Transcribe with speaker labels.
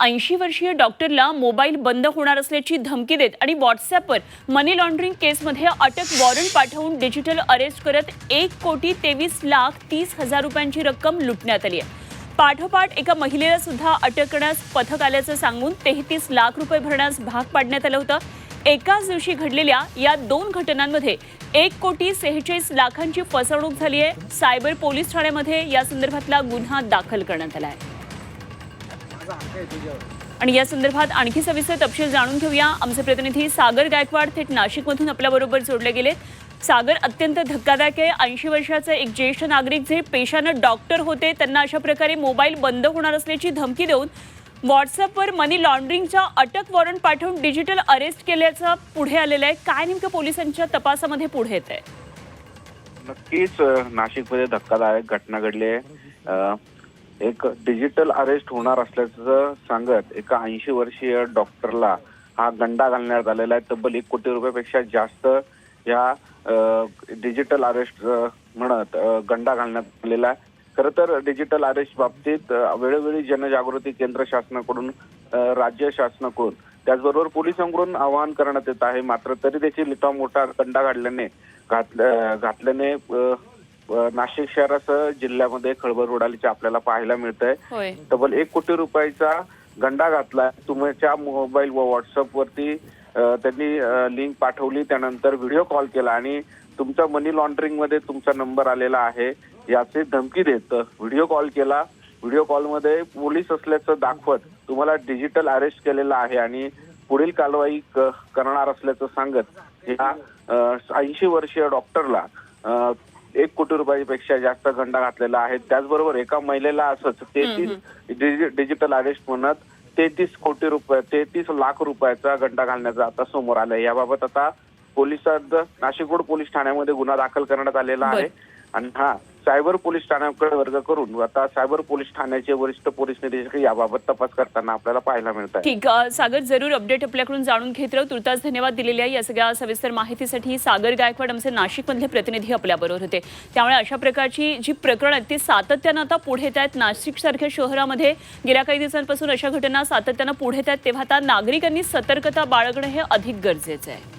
Speaker 1: ऐंशी वर्षीय डॉक्टरला मोबाईल बंद होणार असल्याची धमकी देत आणि व्हॉट्सॲपवर मनी लॉन्ड्रिंग केसमध्ये अटक वॉरंट पाठवून डिजिटल अरेस्ट करत एक कोटी तेवीस लाख तीस हजार रुपयांची रक्कम लुटण्यात आली आहे. पाठोपाठ एका महिलेला सुद्धा अटक करण्यास पथक आल्याचं सांगून तेहतीस लाख रुपये भरण्यास भाग पाडण्यात आलं होतं. एकाच दिवशी घडलेल्या या दोन घटनांमध्ये एक कोटी सेहेचाळीस लाखांची फसवणूक झाली आहे. सायबर पोलीस ठाण्यामध्ये या संदर्भातला गुन्हा दाखल करण्यात आला आहे. आणि या संदर्भात आणखी सविस्तर तपशील जाणून घेऊया. आमचे प्रतिनिधी सागर गायकवाड थेट नाशिकमधून आपल्याबरोबर जोडले गेले. सागर अत्यंत धक्कादायक आहे. ऐंशी वर्षाचे एक ज्येष्ठ नागरिक जे पेशानं डॉक्टर होते त्यांना अशा प्रकारे मोबाईल बंद होणार असल्याची धमकी देऊन व्हॉट्सअपवर मनी लॉन्ड्रिंगचा अटक वॉरंट पाठवून डिजिटल अरेस्ट केल्याचं पुढे आलेलं आहे. काय नेमकं पोलिसांच्या तपासामध्ये पुढे येत आहे
Speaker 2: नक्कीच नाशिकमध्ये धक्कादायक घटना घडली आहे. एक डिजिटल अरेस्ट होणार असल्याचं सांगत एका ऐंशी वर्षीय डॉक्टरला हा गंडा घालण्यात आलेला आहे. तब्बल एक कोटी रुपयापेक्षा जास्त या डिजिटल अरेस्ट म्हणत गंडा घालण्यात आलेला आहे. खरं तर डिजिटल अरेस्ट बाबतीत वेळोवेळी जनजागृती केंद्र शासनाकडून राज्य शासनाकडून त्याचबरोबर पोलिसांकडून आवाहन करण्यात येत आहे. मात्र तरी देखील इथं मोठा गंडा घातल्याने घातल्या घातल्याने नाशिक शहरासह जिल्ह्यामध्ये खळबळ उडाल्याचे आपल्याला पाहायला मिळत आहे तब्बल एक कोटी रुपयाचा गंडा घातला तुमच्या मोबाईल व व्हॉट्सअप वरती त्यांनी लिंक पाठवली. त्यानंतर व्हिडिओ कॉल केला आणि तुमचा मनी लॉन्ड्रिंगमध्ये तुमचा नंबर आलेला आहे. याची धमकी देत व्हिडिओ कॉल. केला व्हिडिओ कॉलमध्ये पोलीस असल्याचं दाखवत तुम्हाला डिजिटल अरेस्ट केलेला आहे आणि पुढील कारवाई करणार असल्याचं सांगत या ऐंशी वर्षीय डॉक्टरला एक कोटी रुपयापेक्षा जास्त गंडा घातलेला आहे. त्याचबरोबर एका महिलेला असंच तेहतीस डिजि- डिजिटल अरेस्ट म्हणत तेहतीस कोटी रुपये तेहतीस लाख रुपयाचा गंडा घालण्याचा आता समोर आलाय. याबाबत आता पोलिसांत नाशिक रोड पोलीस ठाण्यामध्ये गुन्हा दाखल करण्यात आलेला आहे. आणि हा सायबर पोलीस ठाण्याकडे वर्ग करून आता सायबर पोलीस ठाण्याचे वरिष्ठ पोलीस निरीक्षक याबाबत तपास करताना आपल्याला पाहायला मिळतात
Speaker 1: ठीक सागर जरूर अपडेट आपल्याकडून जाणून घेत राहू. तुर्तास धन्यवाद दिलेल्या या सगळ्या सविस्तर माहितीसाठी. सागर गायकवाड आमचे नाशिकमधले प्रतिनिधी आपल्याबरोबर होते. त्यामुळे अशा प्रकारची जी प्रकरण आहेत ती सातत्यानं आता पुढे येत आहेत नाशिकसारख्या शहरामध्ये गेल्या काही दिवसांपासून अशा घटना सातत्यानं पुढे येत आहेत तेव्हा आता नागरिकांनी सतर्कता बाळगणं हे अधिक गरजेचं आहे.